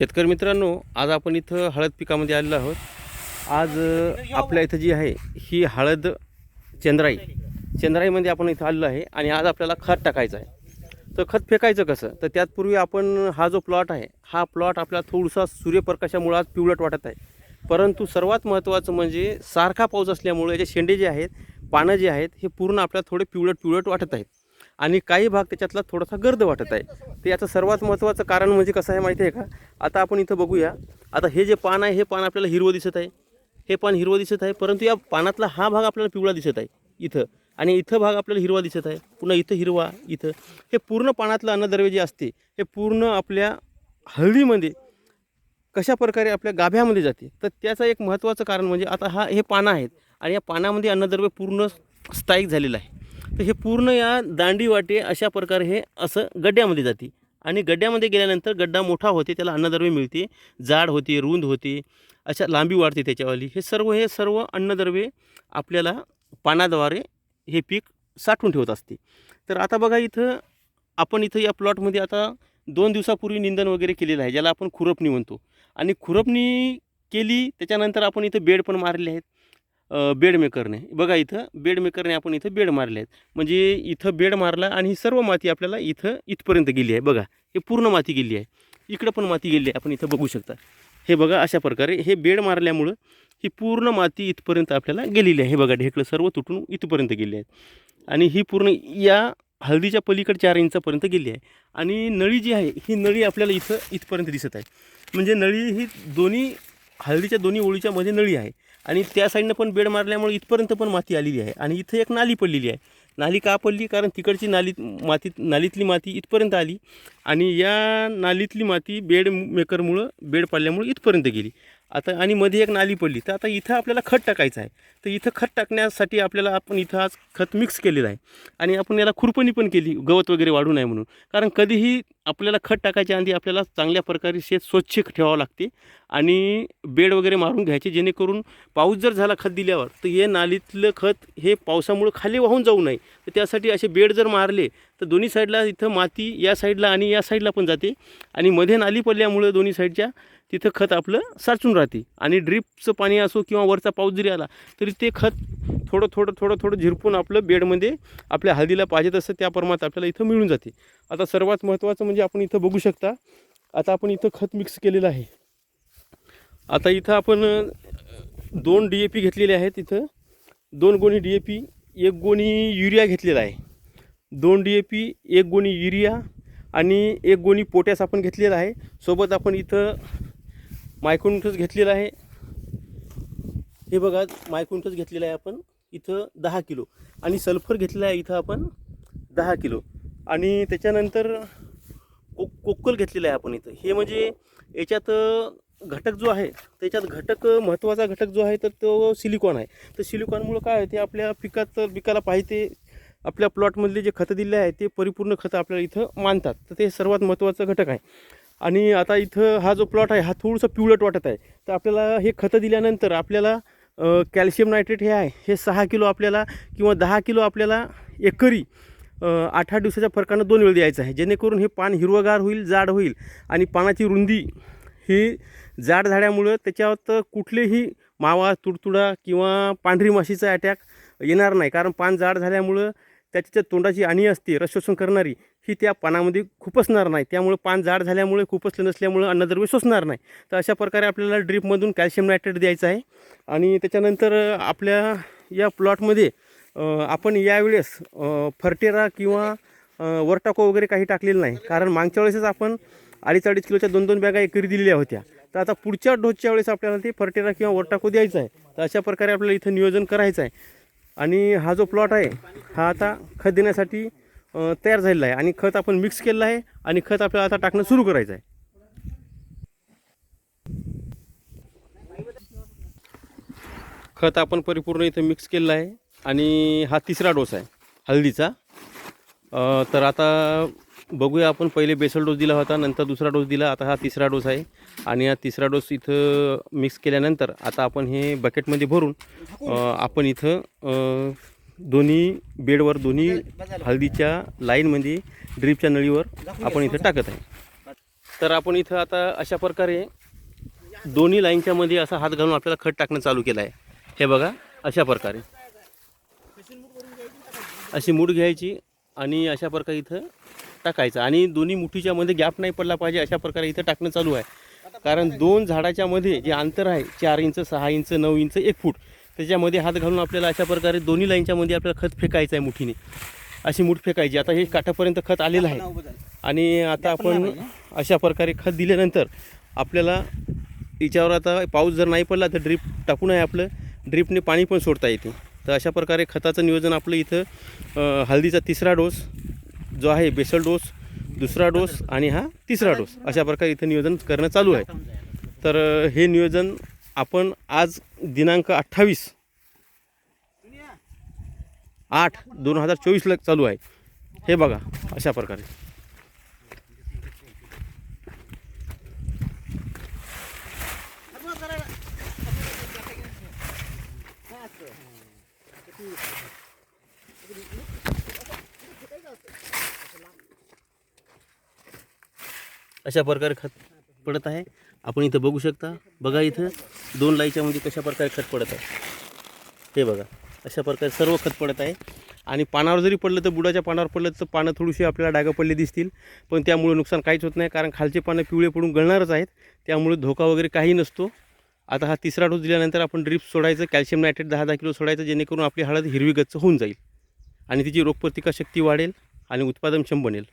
शेतकरी मित्रांनो आज आपण इथं हळद पिकामध्ये आलेलो आहोत. आज आपल्या इथं जी आहे ही हळद चंद्राई. चंद्राईमध्ये आपण इथं आलेलो आहे आणि आज आपल्याला खत टाकायचं आहे. तर खत फेकायचं कसं? तर त्यातपूर्वी आपण हा जो प्लॉट आहे हा प्लॉट आपल्याला थोडासा सूर्यप्रकाशामुळे आज पिवळट वाटत आहे. परंतु सर्वात महत्त्वाचं म्हणजे सारखा पाऊस असल्यामुळे याचे शेंडे जे आहेत पानं जे आहेत हे पूर्ण आपल्याला थोडे पिवळट पिवळट वाटत आहेत. आणि काही भाग त्याच्यातला थोडासा गर्द वाटत आहे. तर याचं सर्वात महत्त्वाचं कारण म्हणजे कसं आहे माहिती आहे का? आता आपण इथं बघूया. आता हे जे पान आहे हे पान आपल्याला हिरवं दिसत आहे. हे पान हिरवं दिसत आहे परंतु या पानातला हा भाग आपल्याला पिवळा दिसत आहे इथं. आणि इथं भाग आपल्याला हिरवा दिसत आहे. पुन्हा इथं हिरवा इथं. हे पूर्ण पानातलं अन्नद्रव्य जे असते हे पूर्ण आपल्या हळदीमध्ये कशा प्रकारे आपल्या गाभ्यामध्ये जाते? तर त्याचं एक महत्त्वाचं कारण म्हणजे आता हा हे पानं आहेत. आणि या पानामध्ये अन्नद्रव्य पूर्ण स्थायिक झालेलं आहे. तर हे पूर्ण या दांडी वाटे अशा प्रकारे हे असं गड्ड्यामध्ये जाते. आणि गड्ड्यामध्ये गेल्यानंतर गड्डा मोठा होते त्याला अन्नद्रव्य मिळते जाड होते रुंद होते अशा लांबी वाढते त्याच्यावाली. हे सर्व हे सर्व अन्नद्रव्ये आपल्याला पानाद्वारे हे पीक साठवून ठेवत असते. तर आता बघा इथं आपण इथं या प्लॉटमध्ये आता दोन दिवसापूर्वी निंदन वगैरे केलेलं आहे ज्याला आपण खुरपणी म्हणतो. आणि खुरपणी केली त्याच्यानंतर आपण इथं बेड पण मारले आहेत. बेडमेकरने बघा इथं बेडमेकरने आपण इथं बेड मारले आहेत. म्हणजे इथं बेड मारला आणि ही सर्व माती आपल्याला इथं इथपर्यंत गेली आहे. बघा हे पूर्ण माती गेली आहे. इकडं पण माती गेली आहे. आपण इथं बघू शकता. हे बघा अशा प्रकारे हे बेड मारल्यामुळं ही पूर्ण माती इथपर्यंत आपल्याला गेलेली आहे. हे बघा ढेकळं सर्व तुटून इथपर्यंत गेले आहेत. आणि ही पूर्ण या हळदीच्या पलीकडे चार इंचापर्यंत गेली आहे. आणि नळी जी आहे ही नळी आपल्याला इथं इथपर्यंत दिसत आहे. म्हणजे नळी ही दोन्ही हळदीच्या दोन्ही ओळीच्या मध्ये नळी आहे. आणि त्या साईडनं पण बेड मारल्यामुळे इथपर्यंत पण माती आलेली आहे. आणि इथं एक नाली पडलेली आहे. नाली का पडली? कारण तिकडची नाली मातीत नालीतली माती इथपर्यंत आली. आणि या नालीतली माती बेड मेकरमुळं बेड पडल्यामुळं इथपर्यंत गेली. आता आणि मध्ये एक नाली पडली. तर आता इथं आपल्याला खत टाकायचं आहे. तर इथं खत टाकण्यासाठी आपल्याला आपण इथं आज खत मिक्स केलेलं आहे. आणि आपण याला खुरपणी पण केली गवत वगैरे वाढू नये म्हणून. कारण कधीही आपल्याला खत टाकायच्या आधी आपल्याला चांगल्या प्रकारे शेत स्वच्छ ठेवावं लागते. आणि बेड वगैरे मारून घ्यायचे जेणेकरून पाऊस जर झाला खत दिल्यावर तर हे नालीतलं खत हे पावसामुळं खाली वाहून जाऊ नये. तर त्यासाठी असे बेड जर मारले तर दोन्ही साईडला इथं माती या साईडला आणि या साईडला पण जाते. आणि मध्ये नाली पडल्यामुळं दोन्ही साईडच्या तिथं खत आपलं साचून राहते. आणि ड्रीपचं पाणी असो किंवा वरचा पाऊस जरी आला तरी ते खत थोडं थोडं थोडं थोडं झिरपून आपलं बेडमध्ये आपल्या हळदीला पाहिजे तसं त्या प्रमाणात आपल्याला इथं मिळून जाते. आता सर्वात महत्त्वाचं म्हणजे आपण इथं बघू शकता आता आपण इथं खत मिक्स केलेलं आहे. आता इथं आपण दोन डी ए पी घेतलेले आहेत इथं. दोन गोणी डी ए पी एक गोणी युरिया घेतलेला आहे. दोन डी ए पी एक गोणी युरिया आणि एक गोणी पोटॅस आपण घेतलेला आहे. सोबत आपण इथं मायकुंठच घेतलेलं आहे. हे बघा मायकुंठच घेतलेलं आहे आपण. इथं दहा किलो. आणि सल्फर घेतलेलं आहे इथं आपण दहा किलो. आणि त्याच्यानंतर को कोक्कल घेतलेलं आहे आपण इथं. हे म्हणजे याच्यात घटक जो आहे त्याच्यात घटक महत्त्वाचा घटक जो आहे तर तो सिलिकॉन आहे. तर सिलिकॉनमुळं काय होते आपल्या पिकात पिकाला पाहिजे आपल्या प्लॉटमधले जे खतं दिले आहे ते परिपूर्ण खतं आपल्याला इथं मानतात. तर ते सर्वात महत्त्वाचं घटक आहे. आणि आता इथं हा जो प्लॉट आहे हा थोडंसं पिवळट वाटत आहे. तर आपल्याला हे खतं दिल्यानंतर आपल्याला कॅल्शियम नायट्रेट हे आहे. हे सहा किलो आपल्याला किंवा दहा किलो आपल्याला एकरी आठ आठ दिवसाच्या फरकानं दोन वेळ द्यायचं आहे. जेणेकरून हे पान हिरवगार होईल जाड होईल आणि पानाची रुंदी ही जाड झाल्यामुळं त्याच्यावर कुठलेही मावा तुडतुडा किंवा पांढरी माशीचा अटॅक येणार नाही. कारण पान जाड झाल्यामुळं त्याच्या तोंडाची आणि असते रसशोषण करणारी ही त्या पानामध्ये खुपसणार नाही. त्यामुळे पान जाड झाल्यामुळे खुपसले नसल्यामुळं अन्नद्रव्य सोसणार नाही. तर अशा प्रकारे आपल्याला ड्रीपमधून कॅल्शियम नायट्रेट द्यायचं आहे. आणि त्याच्यानंतर आपल्या या प्लॉटमध्ये आपण यावेळेस फर्टेरा किंवा वरटाको वगैरे काही टाकलेलं नाही. कारण मागच्या वेळेसच आपण अडीच अडीच किलोच्या दोन दोन बॅगा एकरी दिलेल्या होत्या. तर आता पुढच्या डोसच्या वेळेस आपल्याला ते फर्टेरा किंवा वरटाको द्यायचं आहे. तर अशा प्रकारे आपल्याला इथं नियोजन करायचं आहे. आणि हा जो प्लॉट आहे हा आता खत देण्यासाठी तयार झालेला आहे आणि खत आपण मिक्स केलेलं आहे आणि खत आपल्याला आता टाकणं सुरू करायचं आहे. खत आपण परिपूर्ण इथं मिक्स केलेलं आहे आणि हा तिसरा डोस आहे हळदीचा. तर आता बघूया आपण पहिले बेसल डोस दिला होता नंतर दुसरा डोस दिला आता हा तिसरा डोस आहे आणि हा तिसरा डोस इथं मिक्स केल्यानंतर आता आपण हे बकेटमध्ये भरून आपण इथं दोन्ही बेडवर दोन्ही हळदीच्या लाईनमध्ये ड्रीपच्या नळीवर आपण इथं टाकत आहे. तर आपण इथं आता अशा प्रकारे दोन्ही लाईनच्या मध्ये असा हात घालून आपल्याला खत टाकणं चालू केलं आहे. हे बघा अशा प्रकारे. अशी मूठ घ्यायची आणि अशा प्रकारे इथं टाकायचं. आणि दोन्ही मुठीच्या मध्ये गॅप नाही पडला पाहिजे अशा प्रकारे इथं टाकणं चालू आहे. कारण दोन झाडाच्या मध्ये जे अंतर आहे चार इंच सहा इंच नऊ इंच एक फूट त्याच्यामध्ये हात घालून आपल्याला अशा प्रकारे दोन्ही लाईनच्या मध्ये आपल्याला खत फेकायचं आहे मुठीने. अशी मूठ फेकायची. आता हे काठापर्यंत खत आलेलं आहे. आणि आता आपण अशा प्रकारे खत दिल्यानंतर आपल्याला याच्यावर आता पाऊस जर नाही पडला तर ड्रीप टाकून आहे आपलं. ड्रीपने पाणी पण सोडता येते. तर अशा प्रकारे खताचं नियोजन आपलं इथं हळदीचा तिसरा डोस जो आहे बेसल डोस दुसरा डोस आणि हा तिसरा डोस अशा प्रकारे इथं नियोजन करणं चालू आहे. तर हे नियोजन आपण आज दिनांक अठ्ठावीस. आठ दोन हजार चोवीसला चालू आहे. हे बघा अशा प्रकारे. अशा प्रकारे खत पडत आहे. आपण इथं बघू शकता. बघा इथं दोन लाईच्यामध्ये म्हणजे कशा प्रकारे खत पडत आहे. हे बघा. अशा प्रकारे सर्व खत पडत आहे. आणि पानावर जरी पडलं तर बुडाच्या पानावर पडलं तर पानं थोडीशी आपल्याला डागा पडले दिसतील. पण त्यामुळे नुकसान काहीच होत नाही. कारण खालचे पानं पिवळे पडून गळणारच आहेत. त्यामुळे धोका वगैरे काही नसतो. आता हा तिसरा डोस दिल्यानंतर आपण ड्रिप सोडायचं कॅल्शियम नायट्रेट दहा दहा किलो सोडायचं जेणेकरून आपली हळद हिरवी गच्च होऊन जाईल. आणि तिची रोगप्रतिकारशक्ती वाढेल आणि उत्पादन क्षम बनेल.